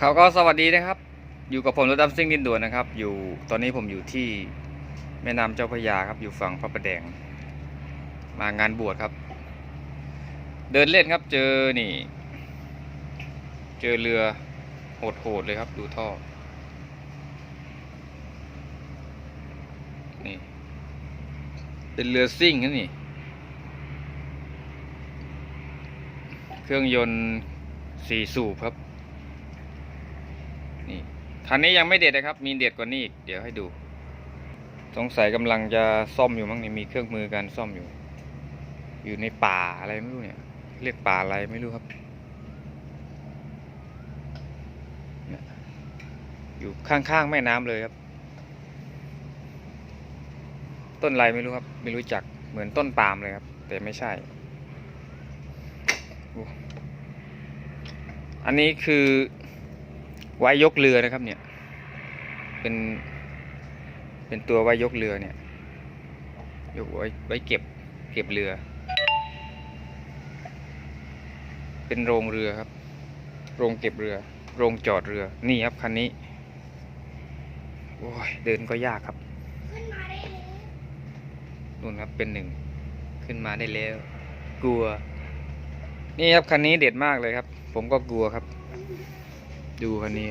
เขาก็สวัสดีนะครับ อยู่กับผมรถดำซิ่งดินด่วนนะครับ อยู่ตอนนี้ผมอยู่ที่แม่น้ำเจ้าพระยาครับ อยู่ฝั่งพระประแดง มางานบวชครับ เดินเล่นครับ เจอนี่ เจอเรือโหดๆเลยครับ ดูท่อ นี่ เป็นเรือซิ่งนะนี่ เครื่องยนต์สี่สูบครับ นี่คันนี้ยังไม่เด็ดนะครับ มีเด็ดกว่านี้อีก เดี๋ยวให้ดู สงสัยกำลังจะซ่อมอยู่มั้งนี่มีเครื่องมือการซ่อมอยู่ อยู่ในป่าอะไรไม่รู้เนี่ย เรียกป่าอะไรไม่รู้ครับอยู่ข้างๆแม่น้ำเลยครับ ต้นอะไรไม่รู้ครับ ไม่รู้จักเหมือนต้นปาล์มเลยครับ แต่ไม่ใช่อ้อันนี้คือ ไว้ยกเรือนะครับเนี่ย เป็น เป็นตัวไว้ยกเรือเนี่ย ยกไว้ไว้เก็บ เก็บเรือ เป็นโรงเรือครับ โรงเก็บเรือ โรงจอดเรือ นี่ครับคันนี้ โอ้ย เดินก็ยากครับนู่นครับเป็นหนึ่ง ขึ้นมาได้แล้ว กลัว นี่ครับคันนี้เด็ดมากเลยครับ ผมก็กลัวครับ ดูคันนี้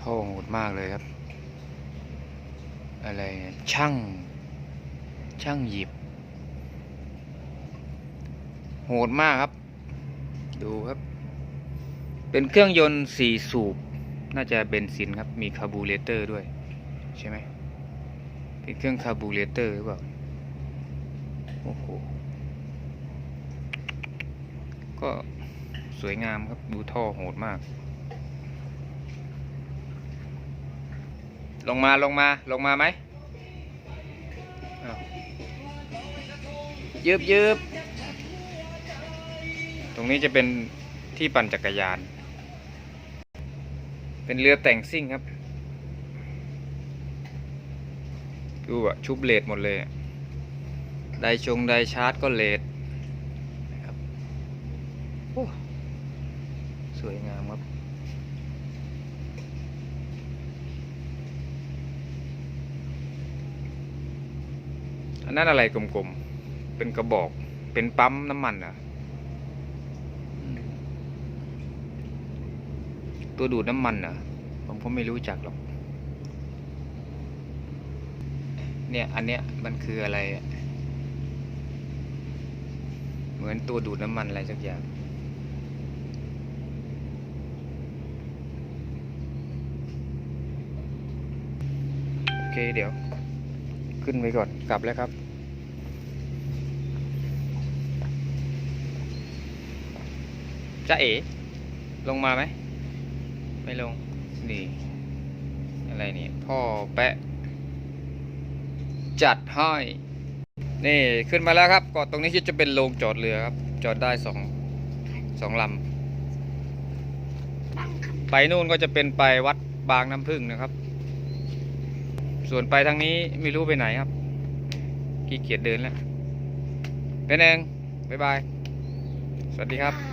ท่อโหดมากเลยครับ อะไรช่าง ช่างหยิบ โหดมากครับ ดูครับ เป็นเครื่องยนต์สี่สูบ น่าจะเบนซินครับ มีคาร์บูเรเตอร์ด้วย ใช่ไหม เป็นเครื่องคาร์บูเรเตอร์หรือเปล่า โอ้โหก็ สวยงามครับ ดูท่อโหดมาก ลงมาลงมาลงมาไหมยืบยืบตรงนี้จะเป็นที่ปั่นจักรยาน เป็นเรือแต่งซิ่งครับดูอะชุบเลดหมดเลย ไดชงไดชาร์จก็เลดครับ สวยงามครับอันนั้นอะไรกลมๆ เป็นกระบอก เป็นปั๊มน้ำมันเหรอะ ตัวดูดน้ำมันเหรอะ ผมก็ไม่รู้จักหรอก เนี่ย อันเนี้ยมันคืออะไรอะเหมือนตัวดูดน้ำมันอะไรสักอย่าง เคเดี๋ยว ขึ้นไปก่อนกลับแล้วครับ จะเอ๋ลงมาไหม ไม่ลง นี่ อะไรนี่ พ่อแปะ จัดห้อย นี่ขึ้นมาแล้วครับก็ตรงนี้จะเป็นโรงจอดเรือครับ จอดได้สองสองลำไปนู่นก็จะเป็นไปวัดบางน้ำพึ่งนะครับ ส่วนไปทางนี้ไม่รู้ไปไหนครับขี้เกียจเดินแล้วเป็นเองบ๊ายบาย สวัสดีครับ